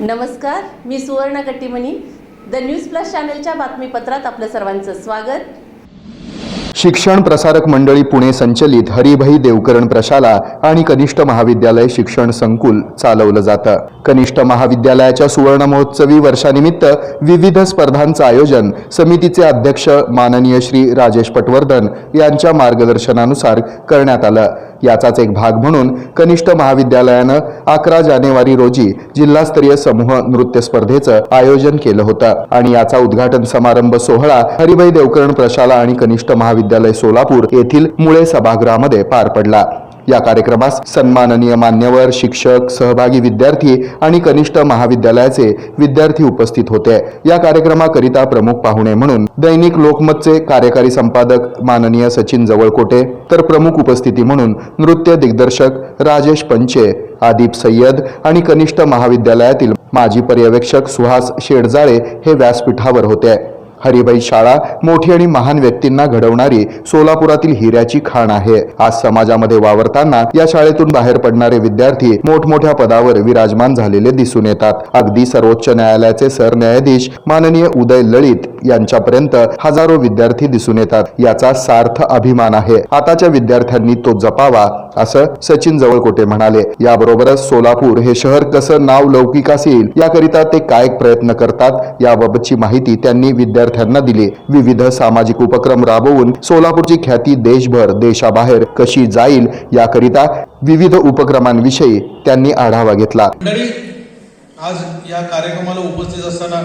नमस्कार मी सुवर्ण Kattimani. The news plus चॅनलच्या बातमीपत्रात आपलं सर्वांचं स्वागत. शिक्षण प्रसारक मंडळी पुणे संचलित हरिभाई देवकरण प्रशाला आणि कनिष्ठ महाविद्यालय शिक्षण संकुल चालवलं जातं. कनिष्ठ महाविद्यालयाच्या सुवर्ण महोत्सवी वर्षानिमित्त विविध स्पर्धांचं आयोजन समितीचे अध्यक्ष माननीय श्री राजेश पटवर्धन यांच्या मार्गदर्शनानुसार करण्यात आलं. याचाच एक भाग म्हणून कनिष्ठ महाविद्यालयानं अकरा जानेवारी रोजी जिल्हास्तरीय समूह नृत्य स्पर्धेचं आयोजन केलं होतं. आणि याचा उद्घाटन समारंभ सोहळा हरिभाई देवकरण प्रशाला आणि कनिष्ठ महाविद्यालय सोलापूर येथील मुळे सभागृहामध्ये पार पडला. या कार्यक्रमास सन्माननीय मान्यवर शिक्षक सहभागी विद्यार्थी आणि कनिष्ठ महाविद्यालयाचे विद्यार्थी उपस्थित होते. या कार्यक्रमाकरिता प्रमुख पाहुणे म्हणून दैनिक लोकमतचे कार्यकारी संपादक माननीय सचिन जवळकोटे तर प्रमुख उपस्थिती म्हणून नृत्य दिग्दर्शक राजेश पंचे आदिप सय्यद आणि कनिष्ठ महाविद्यालयातील माजी पर्यवेक्षक सुहास शेडजाळे हे व्यासपीठावर होते. हरिबाई शाळा मोठी आणि महान व्यक्तींना घडवणारी सोलापुरातील हिऱ्याची खाण आहे. आज समाजामध्ये वावरताना या शाळेतून बाहेर पडणारे विद्यार्थी मोठमोठ्या पदावर विराजमान झालेले दिसून येतात. अगदी सर्वोच्च न्यायालयाचे सरन्यायाधीश माननीय उदय ललित यांच्यापर्यंत हजारो विद्यार्थी दिसून येतात. याचा सार्थ अभिमान आहे. आताच्या विद्यार्थ्यांनी तो जपावा असं सचिन जवळकोटे म्हणाले. याबरोबरच सोलापूर हे शहर कसं नाव लौकिकास येईल याकरिता ते काय प्रयत्न करतात याबाबतची माहिती त्यांनी विद्यार्थ्यांना दिले. विविध सामाजिक उपक्रम राबवून सोलापूरची ख्याती देशभर देशाबाहेर कशी जाईल याकरिता विविध उपक्रमांविषयी त्यांनी आढावा घेतला. आज या कार्यक्रमाला उपस्थित असताना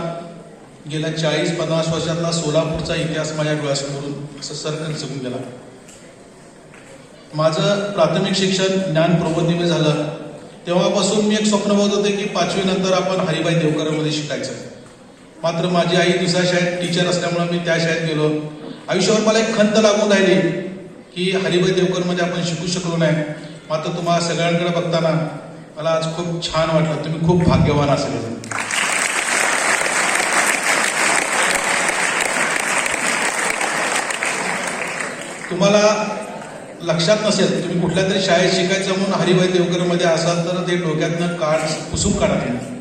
गेल्या चाळीस पन्नास वर्षातला सोलापूरचा इतिहास माझ्या डोळ्यासमोरून असं सरकन चुकून गेला. माझं प्राथमिक शिक्षण ज्ञान प्रबोधीमध्ये झालं. तेव्हापासून मी एक स्वप्न बघत होते की पाचवी नंतर आपण हरिभाई देवकरांमध्ये शिकायचं. मात्र माझी आई दुसऱ्या शाळेत टीचर असल्यामुळे मी त्या शाळेत गेलो. आयुष्यावर मला एक खंत लागून राहिली की हरिभाई देवकरमध्ये आपण शिकू शकलो नाही. मात्र तुम्हाला सगळ्यांकडे बघताना मला आज खूप छान वाटलं. तुम्ही खूप भाग्यवान असेल. तुम्हाला लक्षात नसेल तुम्ही कुठल्या तरी शाळेत शिकायचं म्हणून हरिभाई देवकरमध्ये असाल तर ते डोक्यातनं काढ पुसून काढा. तुम्ही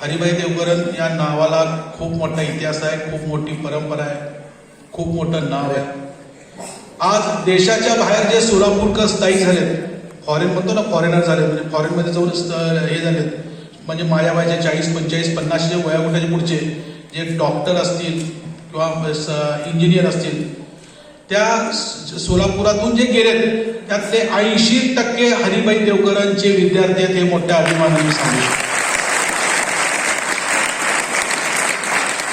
हरिभाई देवकरण या नावाला खूप मोठा इतिहास आहे खूप मोठी परंपरा आहे खूप मोठं नाव आहे. आज देशाच्या बाहेर जे सोलापूरकर स्थायिक झालेत फॉरेन म्हणतो ना फॉरेनर झाले म्हणजे फॉरेनमध्ये जाऊन हे झालेत म्हणजे माझ्या चाळीस पंचेचाळीस पन्नासचे वयागोटाचे पुढचे जे डॉक्टर असतील किंवा इंजिनियर असतील त्या सोलापुरातून जे गेलेत त्यातले ऐंशी टक्के हरिभाई देवकरांचे विद्यार्थी आहेत हे मोठ्या अभिमानाने सांगितले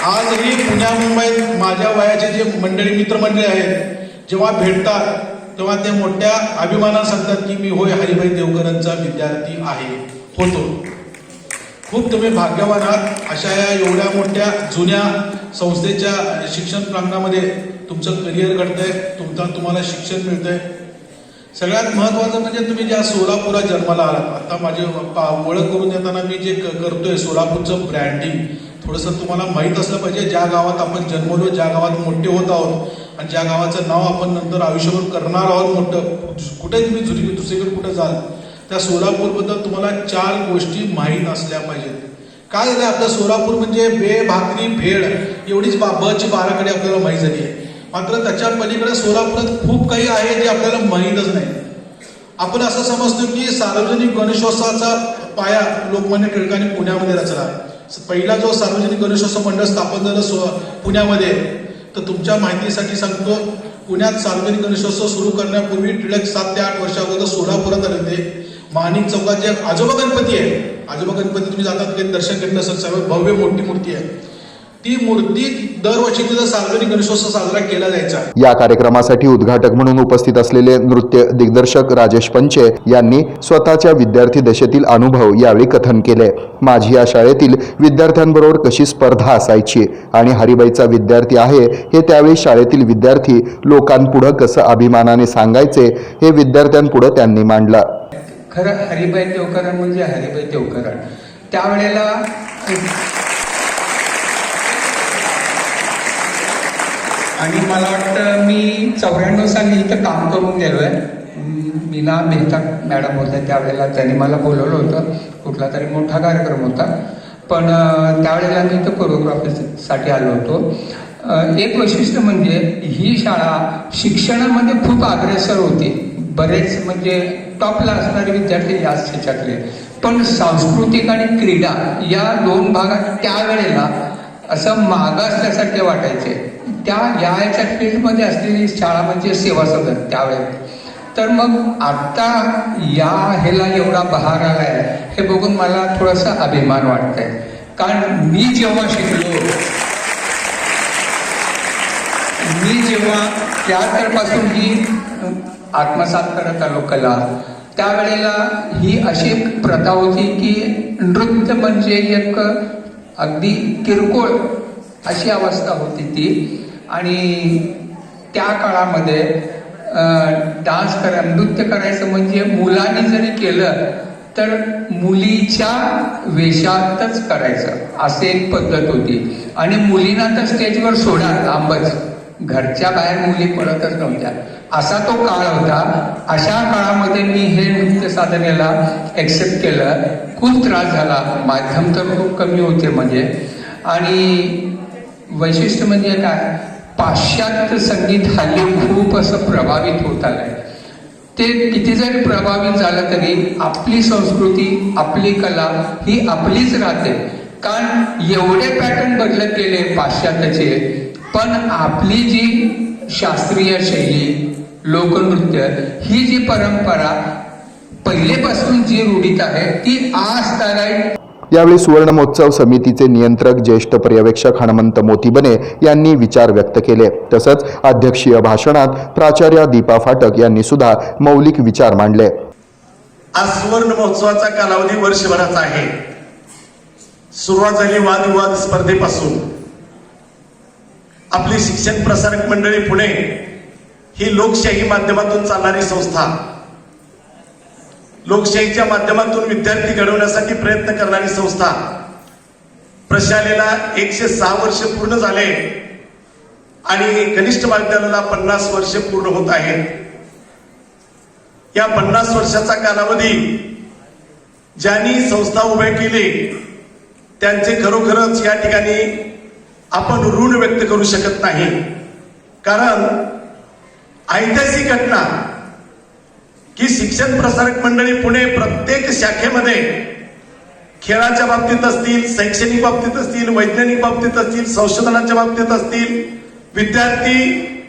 आजही पुण्या मुंबईत माझ्या वयाचे जे मंडळी मित्रमंडळी आहेत जेव्हा भेटतात तेव्हा ते मोठ्या अभिमानाने सांगतात की मी होय हरिभाई देवकरांचा विद्यार्थी आहे होतो. खूप तुम्ही भाग्यवान आहात. अशा या एवढ्या मोठ्या जुन्या संस्थेच्या शिक्षण प्रांगणामध्ये तुमचं करिअर घडतंय तुमचा तुम्हाला शिक्षण मिळतंय. सगळ्यात महत्वाचं म्हणजे तुम्ही ज्या सोलापुरात जन्माला आलात आता माझे ओळख करून देताना मी जे क- करतोय सोलापूरचं ब्रँडिंग थोडंसं तुम्हाला माहीत असलं पाहिजे ज्या गावात आपण जन्मलो ज्या गावात मोठे होत आहोत आणि ज्या गावाचं नाव आपण नंतर आयुष्यभर करणार आहोत मोठं कुठे तुम्ही जुरी दुसरीकडे कुठे जाल? त्या सोलापूरबद्दल तुम्हाला चार गोष्टी माहीत असल्या पाहिजेत. काय झालं? आपलं सोलापूर म्हणजे बे भाकरी भेळ एवढीच बा बची बाराकडे आपल्याला माहीत झाली. आहे मात्र त्याच्या पलीकडे सोलापुरात खूप काही आहे जे आपल्याला माहीतच नाही. आपण असं समजतो की सार्वजनिक गणेशोत्सवाचा पाया लोकमान्य टिळकांनी पुण्यामध्ये रचला. पहिला जो सार्वजनिक गणेशोत्सव मंडळ स्थापन झालं सो पुण्यामध्ये तर तुमच्या माहितीसाठी सांगतो पुण्यात सार्वजनिक गणेशोत्सव सुरू करण्यापूर्वी टिळक सात ते आठ वर्षा अगोदर सोलापुरात आले होते. माणिक चौकात जे आजोबा गणपती आहे आजोबा गणपती तुम्ही जातात काही दर्शन घेतलं असेल सर्व भव्य मोठी मूर्ती आहे. ती मूर्ती दरवर्षी तिथं सार्वजनिक गणेशोत्सव साजरा केला जायचा. या कार्यक्रमासाठी उद्घाटक म्हणून उपस्थित असलेले नृत्य दिग्दर्शक राजेश पंचे यांनी स्वतःच्या विद्यार्थी दशेतील अनुभव यावेळी कथन केले. माझी या शाळेतील विद्यार्थ्यांबरोबर कशी स्पर्धा असायची आणि हरिबाईचा विद्यार्थी आहे हे त्यावेळी शाळेतील विद्यार्थी लोकांपुढं कसं अभिमानाने सांगायचे हे विद्यार्थ्यांपुढं त्यांनी मांडलं. खरं हरिभाई देवकरण म्हणजे हरिभाई देवकरण त्यावेळेला आणि मला वाटतं मी चौऱ्याण्णव साली इथं काम करून गेलो आहे मीना मेहता मॅडम होत्या त्यावेळेला त्यांनी मला बोलवलं होतं. कुठला तरी मोठा कार्यक्रम होता. पण त्यावेळेला मी इथं कोरिओग्राफीसाठी आलो होतो. एक वैशिष्ट्य म्हणजे ही शाळा शिक्षणामध्ये खूप अग्रेसर होती. बरेच म्हणजे टॉपला असणारे विद्यार्थी याच ह्याच्यातले पण सांस्कृतिक आणि क्रीडा या दोन भागात त्यावेळेला असं मागासल्यासारखे वाटायचे. त्या या ह्याच्या फील्डमध्ये असलेली शाळा म्हणजे सेवा सदन त्यावेळेस तर मग आत्ता या ह्याला एवढा बहार आलाय हे बघून मला थोडासा अभिमान वाटतंय. कारण मी जेव्हा शिकलो मी जेव्हा त्यापासून ही आत्मसात करत आलो कला त्यावेळेला ही अशी एक प्रथा होती की नृत्य म्हणजे एक अगदी किरकोळ अशी अवस्था होती ती. आणि त्या काळामध्ये डान्स करा नृत्य करायचं म्हणजे मुलांनी जरी केलं तर मुलीच्या वेशातच करायचं. असे एक पद्धत होती. आणि मुलींना तर स्टेजवर सोडा लांबच. घरच्या बाहेर मुली पडतच नव्हत्या. असा तो काळ होता. अशा काळामध्ये मी हे नृत्य साधनेला एक्सेप्ट केलं. खूप त्रास झाला. माध्यम तर खूप कमी होते म्हणजे. आणि वैशिष्ट्य म्हणजे काय पाश्चात्य संगीत हल्ली खूप असं प्रभावित होत आलंय. ते किती जरी प्रभावित झालं तरी आपली संस्कृती आपली कला ही आपलीच राहते. कारण एवढे पॅटर्न बदलत गेले पाश्चात्याचे पण आपली जी शास्त्रीय शैली लोकनृत्य ही जी परंपरा पहिलेपासून जी रूढीत आहे ती आज तागायत यावेळी सुवर्ण महोत्सव समितीचे नियंत्रक ज्येष्ठ पर्यवेक्षक हनुमंत मोतीबने यांनी विचार व्यक्त केले. तसंच अध्यक्षीय भाषणात प्राचार्य दीपा फाटक यांनी सुद्धा मौलिक विचार मांडले. आज सुवर्ण महोत्सवाचा कालावधी वर्षभराचा आहे. सुरुवात झाली वादविवाद स्पर्धेपासून. आपली शिक्षण प्रसारक मंडळी पुणे ही लोकशाही माध्यमातून चालणारी संस्था. लोकशाहीच्या माध्यमातून विद्यार्थी घडवण्यासाठी प्रयत्न करणारी संस्था. प्रशालेला एकशे सहा वर्ष पूर्ण झाले आणि कनिष्ठ महाविद्यालयाला पन्नास वर्ष पूर्ण होत आहेत. या पन्नास वर्षाचा कालावधी ज्यांनी संस्था उभ्या केली त्यांचे खरोखरच या ठिकाणी आपण ऋण व्यक्त करू शकत नाही. कारण ऐतिहासिक घटना की शिक्षण प्रसारक मंडळी पुणे प्रत्येक शाखेमध्ये खेळाच्या बाबतीत असतील शैक्षणिक बाबतीत असतील वैज्ञानिक बाबतीत असतील संशोधनाच्या बाबतीत असतील विद्यार्थी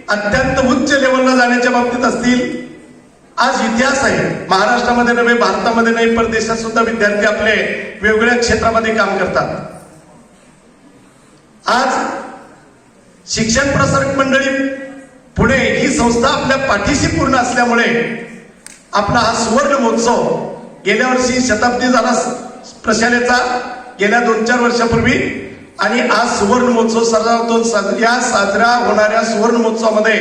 अत्यंत उच्च लेवलला जाण्याच्या बाबतीत असतील. आज इतिहास आहे. महाराष्ट्रामध्ये नव्हे भारतामध्ये नाही परदेशात सुद्धा विद्यार्थी आपले वेगवेगळ्या क्षेत्रामध्ये काम करतात. आज शिक्षण प्रसारक मंडळी पुणे ही संस्था आपल्या पाठीशी पूर्ण असल्यामुळे आपला हा सुवर्ण महोत्सव गेल्या वर्षी शताब्दी झाला प्रशालेचा गेल्या दोन चार वर्षापूर्वी. आणि आज सुवर्ण महोत्सव साजरा होतो या साजरा होणाऱ्या सुवर्ण महोत्सवामध्ये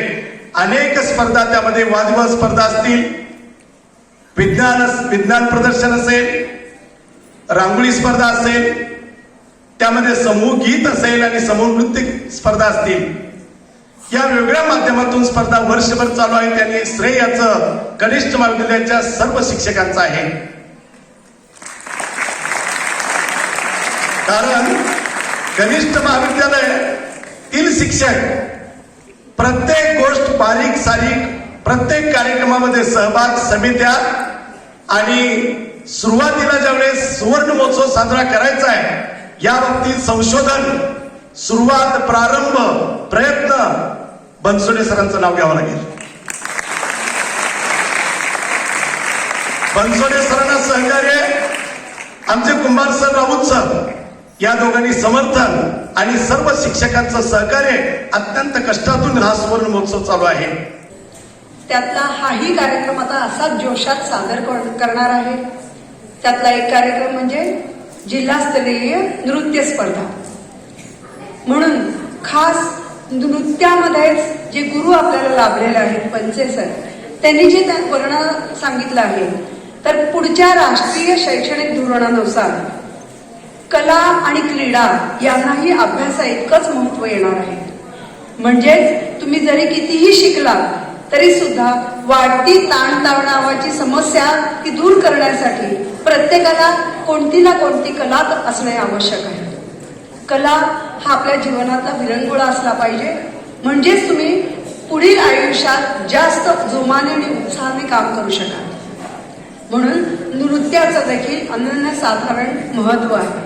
अनेक स्पर्धा त्यामध्ये वादविवाद स्पर्धा असतील. विज्ञान विज्ञान प्रदर्शन असेल रांगोळी स्पर्धा असेल त्यामध्ये समूह गीत असेल आणि समूह नृत्य स्पर्धा असतील. या वेगळ्या माध्यमातून स्पर्धा वर्षभर चालू आहे. त्यांनी श्रेय याचं कनिष्ठ महाविद्यालयाच्या सर्व शिक्षकांचं आहे. कारण कनिष्ठ महाविद्यालयातील शिक्षक प्रत्येक गोष्ट बारीक सारीक प्रत्येक कार्यक्रमामध्ये सहभाग समित्या आणि सुरुवातीला ज्यावेळेस सुवर्ण महोत्सव साजरा करायचा आहे या बाबतीत संशोधन सुरुवात प्रारंभ प्रयत्न बनसोडे सरांचं नाव घ्यावं लागेल. बनसोडे सरांना सहकार्य आमचे कुंभार सर राऊत सर या दोघांनी समर्थन आणि सर्व शिक्षकांचं सहकार्य अत्यंत कष्टातून हा सुवर्ण महोत्सव चालू आहे. त्यातला हाही कार्यक्रम आता असाच जोशात सादर कर- करणार आहे. त्यातला एक कार्यक्रम म्हणजे जिल्हास्तरीय नृत्य स्पर्धा. म्हणून खास नृत्यामध्येच जे गुरु आपल्याला लाभलेले आहेत पंचे सर त्यांनी जे त्यात वर्ण सांगितलं आहे तर पुढच्या राष्ट्रीय शैक्षणिक धोरणानुसार कला आणि क्रीडा यांनाही अभ्यासा इतकंच महत्त्व येणार आहे. म्हणजेच तुम्ही जरी कितीही शिकला तरी सुद्धा वाढती ताणतणावाची समस्या ती दूर करण्यासाठी प्रत्येकाला कोणती ना कोणती कला असणे आवश्यक आहे. कला हा आपल्या जीवनातला विरंगुळा असला पाहिजे. म्हणजेच तुम्ही पुढील आयुष्यात जास्त जोमाने आणि उत्साहाने काम करू शकाल. म्हणून नृत्याचं देखील अनन्यसाधारण महत्त्व आहे.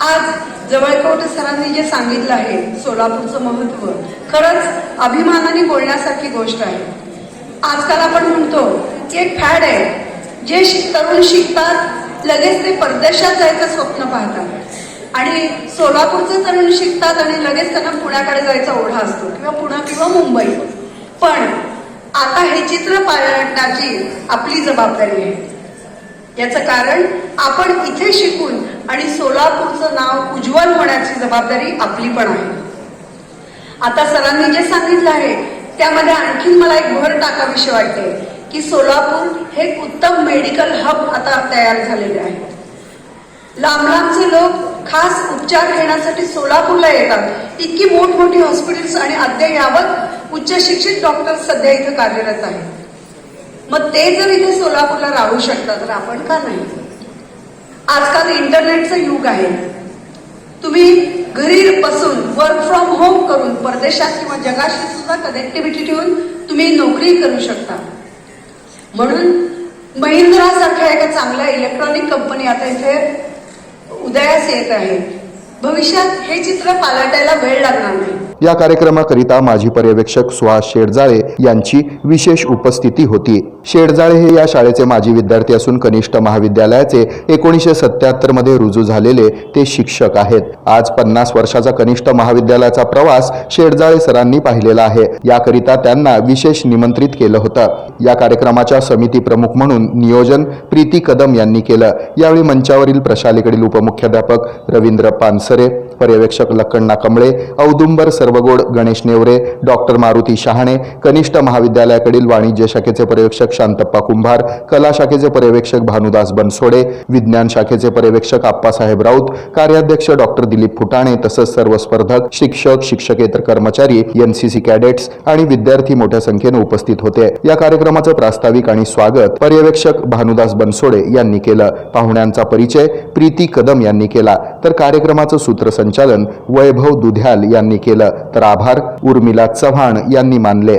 आज जवळकोट सरांनी जे सांगितलं आहे सोलापूरचं महत्त्व खरंच अभिमानाने बोलण्यासारखी गोष्ट आहे. आजकाल आपण म्हणतो की एक फॅड आहे जे तरुण शिकतात लगेच ते परदेशात जायचं स्वप्न पाहतात. आणि सोलापूरचे तरुण शिकतात आणि लगेच त्यांना पुण्याकडे जायचा ओढा असतो किंवा पुणे किंवा मुंबई. पण आता हे चित्र पालटण्याची आपली जबाबदारी आहे. याचं कारण आपण इथे शिकून आणि सोलापूरचं नाव उज्ज्वल होण्याची जबाबदारी आपली पण आहे. आता सरांनी जे सांगितलं आहे त्यामध्ये आणखीन मला एक भर टाकाविषयी वाटते की सोलापूर हे उत्तम मेडिकल हब आता तयार झालेले आहे. लांब लांबचे लोक खास उपचार घेण्यासाठी सोलापूरला येतात. इतकी मोठमोठी हॉस्पिटल्स आणि अद्ययावत उच्च शिक्षित डॉक्टर सध्या इथं कार्यरत आहेत. मग ते जर इथे सोलापूरला राहू शकतात तर आपण का नाही? आजकाल इंटरनेटचं युग आहे. तुम्ही घरी बसून वर्क फ्रॉम होम करून परदेशात किंवा जगाशी सुद्धा कनेक्टिव्हिटी ठेवून तुम्ही नोकरी करू शकता. म्हणून महिंद्रासारख्या एका चांगल्या इलेक्ट्रॉनिक कंपनी आता इथे उदयास येत आहे भविष्यात हे चित्र पालटायला वेळ लागणार नाही. या कार्यक्रमाकरिता माजी पर्यवेक्षक सुहास शेडजाळे यांची विशेष उपस्थिती होती. शेडजाळे हे या शाळेचे माजी विद्यार्थी असून कनिष्ठ महाविद्यालयाचे एकोणीसशे सत्याहत्तरमध्ये रुजू झालेले ते शिक्षक आहेत. आज पन्नास वर्षाचा कनिष्ठ महाविद्यालयाचा प्रवास शेडजाळे सरांनी पाहिलेला आहे. याकरिता त्यांना विशेष निमंत्रित केलं होतं. या कार्यक्रमाच्या समिती प्रमुख म्हणून नियोजन प्रीती कदम यांनी केलं. यावेळी मंचावरील प्रशालेकडील उपमुख्याध्यापक रवींद्र पानसरे पर्यवेक्षक लक्कण्णा कमळे औदुंबर सर्वगोड गणेश नेवरे डॉक्टर मारुती शहाणे कनिष्ठ महाविद्यालयाकडील वाणिज्य शाखेचे पर्यवेक्षक शांतप्पा कुंभार कला शाखेचे पर्यवेक्षक भानुदास बनसोडे विज्ञान शाखेचे पर्यवेक्षक आप्पासाहेब राऊत कार्याध्यक्ष डॉक्टर दिलीप फुटाणे तसंच सर्व स्पर्धक शिक्षक शिक्षकेतर कर्मचारी एनसीसी कॅडेट्स आणि विद्यार्थी मोठ्या संख्येने उपस्थित होते. या कार्यक्रमाचं प्रास्ताविक आणि स्वागत पर्यवेक्षक भानुदास बनसोडे यांनी केलं. पाहुण्यांचा परिचय प्रीती कदम यांनी केला. तर कार्यक्रमाचं सूत्रसंचालन वैभव दुध्याल यांनी केलं. तर आभार उर्मिला चव्हाण यांनी मानले.